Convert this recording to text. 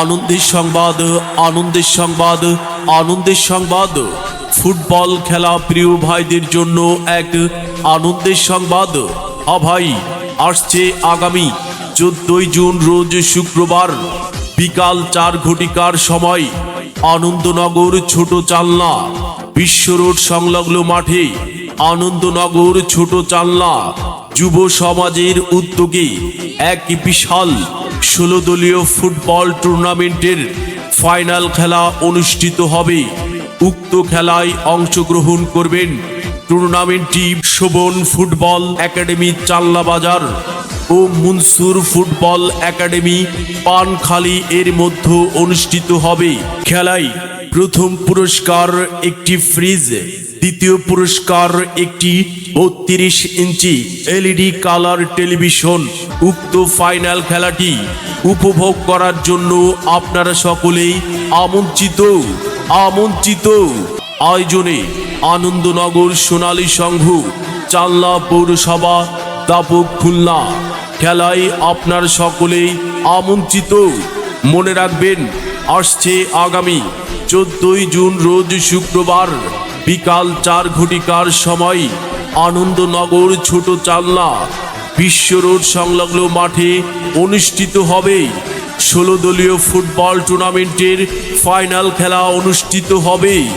আনন্দের সংবাদ আনন্দের সংবাদ আনন্দের সংবাদ। ফুটবল খেলা প্রিয় ভাইদের জন্য এক আনন্দের সংবাদ। হা ভাই, আসছে আগামী চোদ্দই জুন রোজ শুক্রবার বিকাল চার ঘটিকার সময় আনন্দনগর ছোট চালনা বিশ্ব রোড সংলগ্ন মাঠে আনন্দনগর ছোট চালনা যুব সমাজের উদ্যোগে এক বিশাল ষোলো দলীয় ফুটবল টুর্নামেন্টের ফাইনাল খেলা অনুষ্ঠিত হবে। উক্ত খেলায় অংশগ্রহণ করবেন টুর্নামেন্টটি শোভন ফুটবল একাডেমি চাল্লা বাজার ও মুনসুর ফুটবল একাডেমি পানখালি এর মধ্যে অনুষ্ঠিত হবে। খেলায় প্রথম পুরস্কার একটি ফ্রিজ, দ্বিতীয় পুরস্কার একটি বত্রিশ ইঞ্চি এলইডি কালার টেলিভিশন উক্ত ফাইনাল খেলাটি উপভোগ করার জন্য আপনারা সকলেই আমন্ত্রিত। আমন্ত্রিত। আয়োজনে আনন্দনগর সোনালী সংঘ, চাল্লা পৌরসভা, দাপক খুলনা খেলায় আপনার সকলেই আমন্ত্রিত। মনে রাখবেন আসছে আগামী চোদ্দই জুন রোজ শুক্রবার বিকাল চার ঘটিকার সময় আনন্দনগর ছোট চাল্লা বিশ্ব রোড সংলগ্ন মাঠে অনুষ্ঠিত হবে। ষোলো দলীয় ফুটবল টুর্নামেন্টের ফাইনাল খেলা অনুষ্ঠিত হবে।